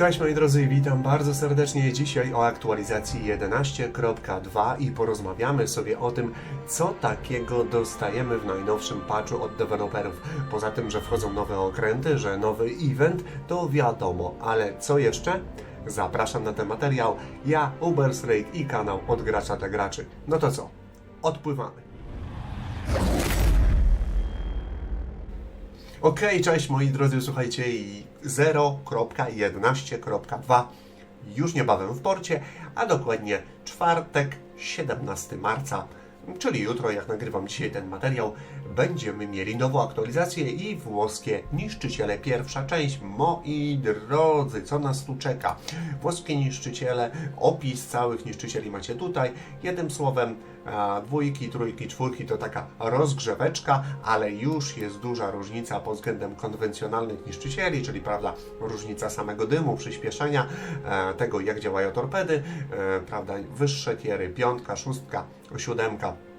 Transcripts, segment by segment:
Cześć moi drodzy, witam bardzo serdecznie dzisiaj o aktualizacji 11.2 i porozmawiamy sobie o tym, co takiego dostajemy w najnowszym patchu od deweloperów. Poza tym, że wchodzą nowe okręty, że nowy event, to wiadomo, ale co jeszcze? Zapraszam na ten materiał. Ja, Ubersrate i kanał od gracza dla graczy. No to co? Odpływamy. Okej, cześć moi drodzy, słuchajcie, i 0.11.2 już niebawem w porcie, a dokładnie czwartek, 17 marca, czyli jutro, jak nagrywam dzisiaj ten materiał, będziemy mieli nową aktualizację i włoskie niszczyciele. Pierwsza część, moi drodzy, co nas tu czeka? Włoskie niszczyciele, opis całych niszczycieli macie tutaj. Jednym słowem, dwójki, trójki, czwórki to taka rozgrzeweczka, ale już jest duża różnica pod względem konwencjonalnych niszczycieli, czyli prawda, różnica samego dymu, przyspieszenia, e, tego jak działają torpedy, e, prawda, wyższe tiery, piątka, szóstka, siódemka.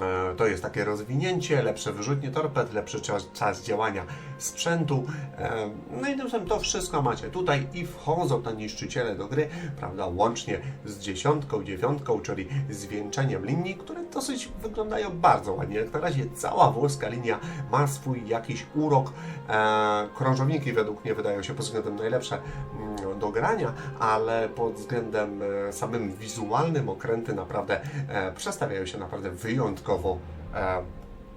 E, To jest takie rozwinięcie, lepsze wyrzutnie torped, lepszy czas, czas działania sprzętu. E, No i tym to wszystko macie tutaj i wchodzą te niszczyciele do gry, prawda, łącznie z dziesiątką, dziewiątką, czyli zwieńczeniem linii, które dosyć wyglądają bardzo ładnie. Jak na razie cała włoska linia ma swój jakiś urok. E, Krążowniki według mnie wydają się pod względem najlepsze mm, do grania, ale pod względem e, samym wizualnym okręty naprawdę e, przestawiają się naprawdę wyjątkowo e,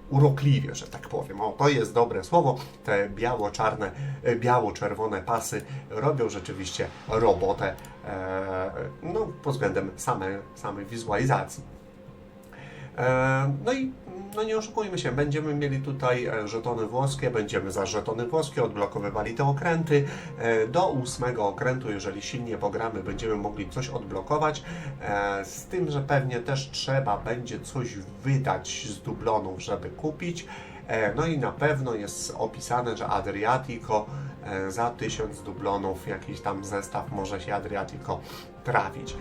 urokliwie, że tak powiem. O, to jest dobre słowo. Te biało-czarne, biało-czerwone pasy robią rzeczywiście robotę e, no, pod względem same, samej wizualizacji. E, No i no nie oszukujmy się, będziemy mieli tutaj e, żetony włoskie, będziemy za żetony włoskie odblokowywali te okręty. E, Do ósmego okrętu, jeżeli silnie pogramy, będziemy mogli coś odblokować. E, Z tym, że pewnie też trzeba będzie coś wydać z dublonów, żeby kupić. No i na pewno jest opisane, że Adriatico za 1000 dublonów, jakiś tam zestaw może się Adriatico trafić. E,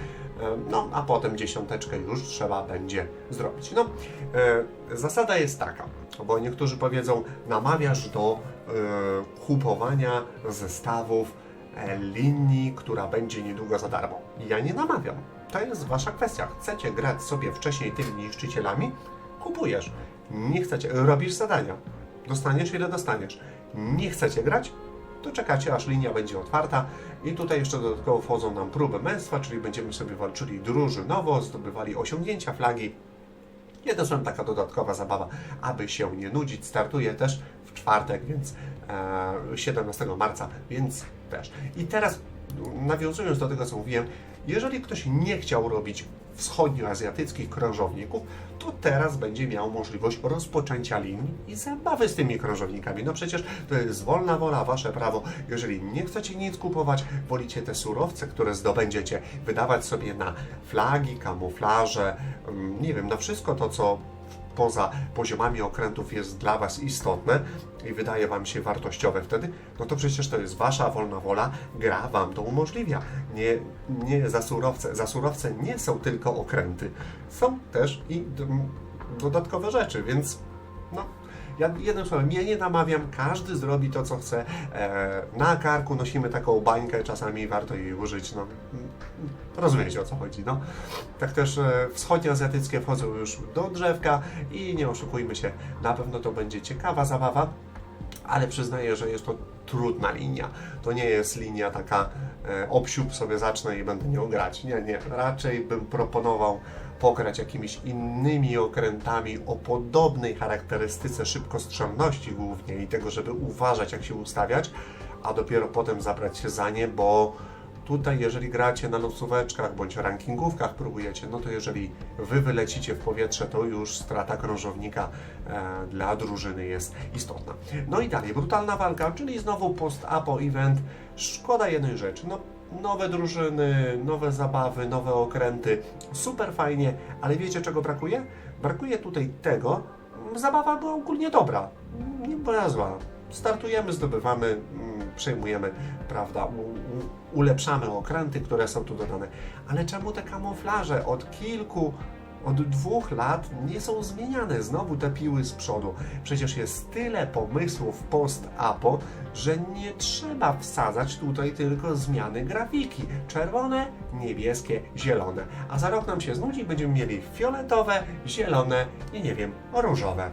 No, a potem dziesiąteczkę już trzeba będzie zrobić. No, e, zasada jest taka, bo niektórzy powiedzą, namawiasz do e, kupowania zestawów linii, która będzie niedługo za darmo. Ja nie namawiam. To jest wasza kwestia. Chcecie grać sobie wcześniej tymi niszczycielami? Kupujesz. Nie chcecie, robisz zadania. Dostaniesz ile dostaniesz. Nie chcecie grać? To czekacie, aż linia będzie otwarta. I tutaj jeszcze dodatkowo wchodzą nam próby męstwa, czyli będziemy sobie walczyli drużynowo, zdobywali osiągnięcia flagi. Jedna są taka dodatkowa zabawa, aby się nie nudzić. Startuje też w czwartek, więc e, 17 marca, więc też. I teraz nawiązując do tego, co mówiłem, jeżeli ktoś nie chciał robić wschodnioazjatyckich krążowników, to teraz będzie miał możliwość rozpoczęcia linii i zabawy z tymi krążownikami. No przecież to jest wolna wola, wasze prawo. Jeżeli nie chcecie nic kupować, wolicie te surowce, które zdobędziecie, wydawać sobie na flagi, kamuflaże, mm, nie wiem, na wszystko to, co poza poziomami okrętów jest dla Was istotne i wydaje Wam się wartościowe wtedy, no to przecież to jest Wasza wolna wola, gra Wam to umożliwia. Nie, nie za surowce. Za surowce nie są tylko okręty, są też i dodatkowe rzeczy, więc no, ja jednym słowem, ja nie namawiam, każdy zrobi to, co chce. E, na karku nosimy taką bańkę, czasami warto jej użyć. No, rozumiecie o co chodzi. No. Tak też e, wschodnioazjatyckie wchodzą już do drzewka i nie oszukujmy się, na pewno to będzie ciekawa zabawa, ale przyznaję, że jest to trudna linia. To nie jest linia taka e, sobie zacznę i będę nią grać. Nie, nie. Raczej bym proponował pograć jakimiś innymi okrętami o podobnej charakterystyce szybkostrzelności głównie i tego, żeby uważać jak się ustawiać, a dopiero potem zabrać się za nie, bo tutaj jeżeli gracie na losóweczkach bądź rankingówkach próbujecie, no to jeżeli wy wylecicie w powietrze, to już strata krążownika e, dla drużyny jest istotna. No i dalej, brutalna walka, czyli znowu post-apo event. Szkoda jednej rzeczy, no nowe drużyny, nowe zabawy, nowe okręty, super fajnie, ale wiecie czego brakuje? Brakuje tutaj tego, zabawa była ogólnie dobra, nie była zła. Startujemy, zdobywamy, mm, przejmujemy, prawda, ulepszamy okręty, które są tu dodane. Ale czemu te kamuflaże od kilku Od dwóch lat nie są zmieniane znowu te piły z przodu. Przecież jest tyle pomysłów post-apo, że nie trzeba wsadzać tutaj tylko zmiany grafiki. Czerwone, niebieskie, zielone. A za rok nam się znudzi będziemy mieli fioletowe, zielone i nie wiem, różowe.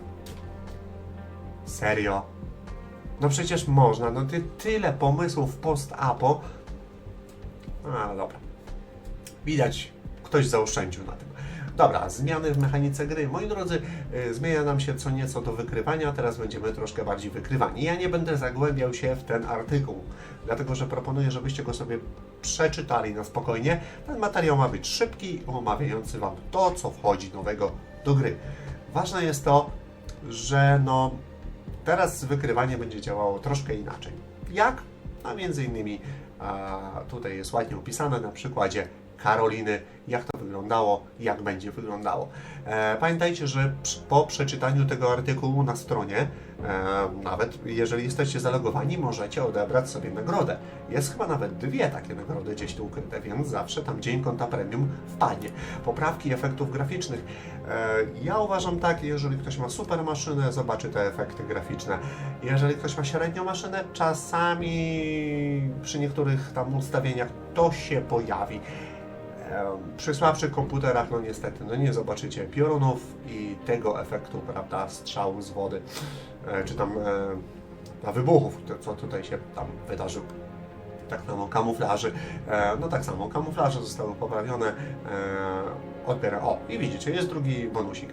Serio? No przecież można, no ty tyle pomysłów post-apo. A, dobra. Widać, ktoś zaoszczędził na tym. Dobra, zmiany w mechanice gry. Moi drodzy, y, zmienia nam się co nieco do wykrywania, teraz będziemy troszkę bardziej wykrywani. Ja nie będę zagłębiał się w ten artykuł, dlatego że proponuję, żebyście go sobie przeczytali na spokojnie. Ten materiał ma być szybki, omawiający Wam to, co wchodzi nowego do gry. Ważne jest to, że no, teraz wykrywanie będzie działało troszkę inaczej. Jak? A między innymi a, tutaj jest ładnie opisane na przykładzie Karoliny, jak to wyglądało, jak będzie wyglądało. E, pamiętajcie, że po przeczytaniu tego artykułu na stronie, e, nawet jeżeli jesteście zalogowani, możecie odebrać sobie nagrodę. Jest chyba nawet dwie takie nagrody gdzieś tu ukryte, więc zawsze tam dzień konta premium wpadnie. Poprawki efektów graficznych. E, ja uważam tak, jeżeli ktoś ma super maszynę, zobaczy te efekty graficzne. Jeżeli ktoś ma średnią maszynę, czasami przy niektórych tam ustawieniach to się pojawi. Em, Przy słabszych komputerach, no niestety, no nie zobaczycie piorunów i tego efektu, prawda, strzału z wody, e, czy tam e, na wybuchów, co tutaj się tam wydarzył. Tak samo kamuflaży, e, no tak samo, kamuflaże zostały poprawione, e, odbiera, o i widzicie, jest drugi bonusik,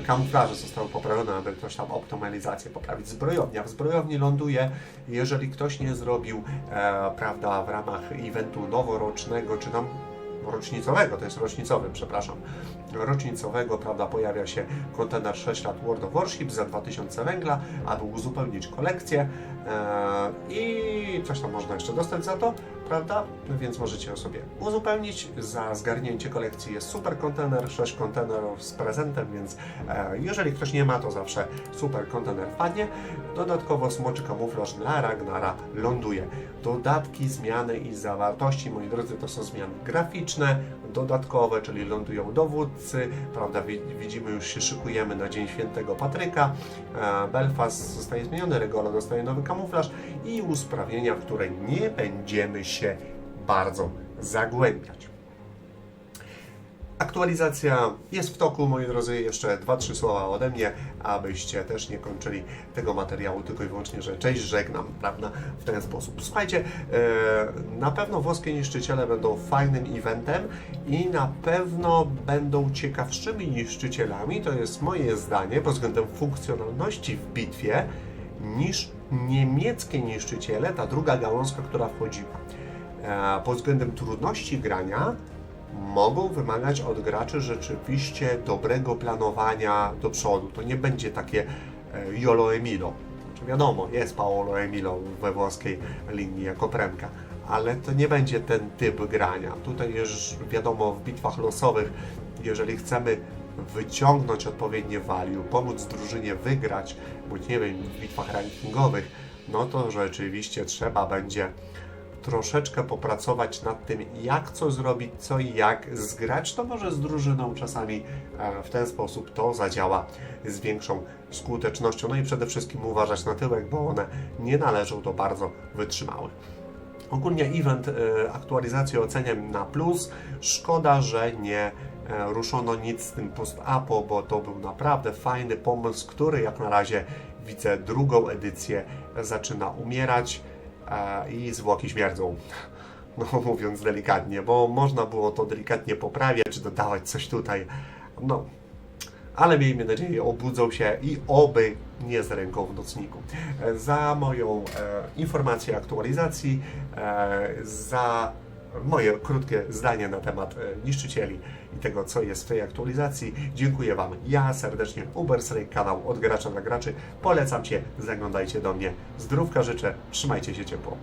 e, kamuflaże zostały poprawione, aby ktoś tam optymalizację poprawić. Zbrojownia, w zbrojowni ląduje, jeżeli ktoś nie zrobił, e, prawda, w ramach eventu noworocznego, czy tam rocznicowego, to jest rocznicowy, przepraszam, rocznicowego, prawda, pojawia się kontener 6 lat World of Warship za 2000 węgla, aby uzupełnić kolekcję e, i coś tam można jeszcze dostać za to, prawda, więc możecie ją sobie uzupełnić. Za zgarnięcie kolekcji jest super kontener, 6 kontenerów z prezentem, więc e, jeżeli ktoś nie ma, to zawsze super kontener wpadnie. Dodatkowo smoczy kamuflaż dla Ragnara ląduje. Dodatki, zmiany i zawartości, moi drodzy, to są zmiany graficzne, dodatkowe, czyli lądują dowódcy, prawda, wi- widzimy, już się szykujemy na Dzień Świętego Patryka, e, Belfast zostaje zmieniony, Regola dostaje nowy kamuflaż i usprawnienia, w które nie będziemy się bardzo zagłębiać. Aktualizacja jest w toku, moi drodzy. Jeszcze dwa, trzy słowa ode mnie, abyście też nie kończyli tego materiału tylko i wyłącznie, że cześć, żegnam, prawda? W ten sposób. Słuchajcie, e, na pewno włoskie niszczyciele będą fajnym eventem i na pewno będą ciekawszymi niszczycielami, to jest moje zdanie, pod względem funkcjonalności w bitwie, niż niemieckie niszczyciele, ta druga gałązka, która wchodziła. E, pod względem trudności grania mogą wymagać od graczy rzeczywiście dobrego planowania do przodu. To nie będzie takie e, Jolo Emilo. Znaczy wiadomo, jest Paolo Emilo we włoskiej linii jako premka, ale to nie będzie ten typ grania. Tutaj już wiadomo, w bitwach losowych, jeżeli chcemy wyciągnąć odpowiednie value, pomóc drużynie wygrać, bądź nie wiem, w bitwach rankingowych, no to rzeczywiście trzeba będzie troszeczkę popracować nad tym, jak co zrobić, co i jak zgrać, to może z drużyną czasami e, w ten sposób to zadziała z większą skutecznością. No i przede wszystkim uważać na tyłek, bo one nie należą do bardzo wytrzymałych. Ogólnie event e, aktualizacji oceniam na plus. Szkoda, że nie e, ruszono nic z tym post-apo, bo to był naprawdę fajny pomysł, który jak na razie widzę drugą edycję zaczyna umierać i zwłoki śmierdzą. No mówiąc delikatnie, bo można było to delikatnie poprawiać, dodawać coś tutaj. No, ale miejmy nadzieję, obudzą się i oby nie z ręką w nocniku. E, Za moją e, informację aktualizacji, e, za moje krótkie zdanie na temat e, niszczycieli i tego, co jest w tej aktualizacji. Dziękuję Wam. Ja serdecznie, Ubersray, kanał od gracza dla graczy. Polecam Cię, zaglądajcie do mnie. Zdrówka życzę, trzymajcie się ciepło.